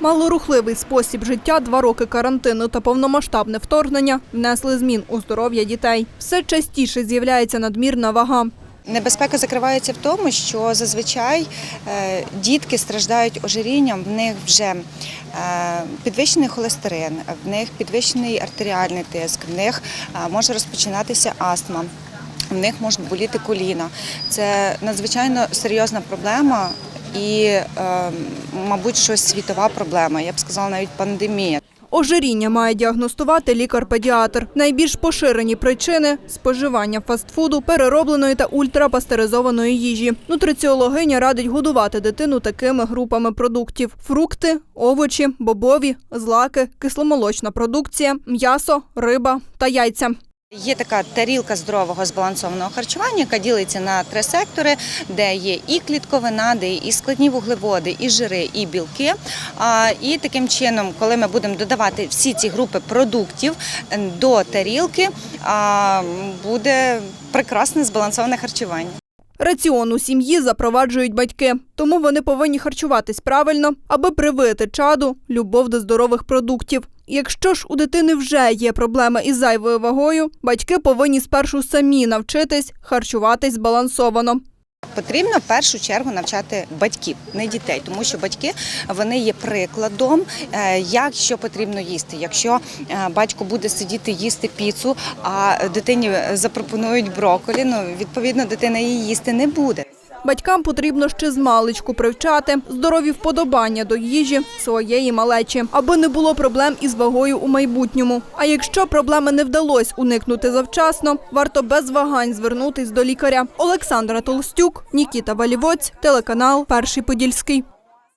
Малорухливий спосіб життя, два роки карантину та повномасштабне вторгнення внесли змін у здоров'я дітей. Все частіше з'являється надмірна вага. Небезпека закривається в тому, що зазвичай е, дітки страждають ожирінням, в них вже е, підвищений холестерин, в них підвищений артеріальний тиск, в них е, може розпочинатися астма. В них можуть боліти коліна. Це надзвичайно серйозна проблема і, е, мабуть, щось світова проблема. Я б сказала, навіть пандемія. Ожиріння має діагностувати лікар-педіатр. Найбільш поширені причини – споживання фастфуду, переробленої та ультрапастеризованої їжі. Нутриціологиня радить годувати дитину такими групами продуктів – фрукти, овочі, бобові, злаки, кисломолочна продукція, м'ясо, риба та яйця. Є така тарілка здорового збалансованого харчування, яка ділиться на три сектори, де є і клітковина, де і складні вуглеводи, і жири, і білки. І таким чином, коли ми будемо додавати всі ці групи продуктів е, до тарілки, буде прекрасне збалансоване харчування. Раціон у сім'ї запроваджують батьки, тому вони повинні харчуватись правильно, аби привити чаду любов до здорових продуктів. Якщо ж у дитини вже є проблеми із зайвою вагою, батьки повинні спершу самі навчитись харчуватись збалансовано. Потрібно в першу чергу навчати батьків, не дітей, тому що батьки вони є прикладом, е, як що потрібно їсти. Якщо е, батько буде сидіти їсти піцу, а дитині запропонують броколі, ну відповідно дитина її їсти не буде. Батькам потрібно ще з маличку привчати здорові вподобання до їжі своєї малечі, аби не було проблем із вагою у майбутньому. А якщо проблеми не вдалося уникнути завчасно, варто без вагань звернутись до лікаря. Олександра Толстюк, Нікіта Валівоць, телеканал Перший Подільський.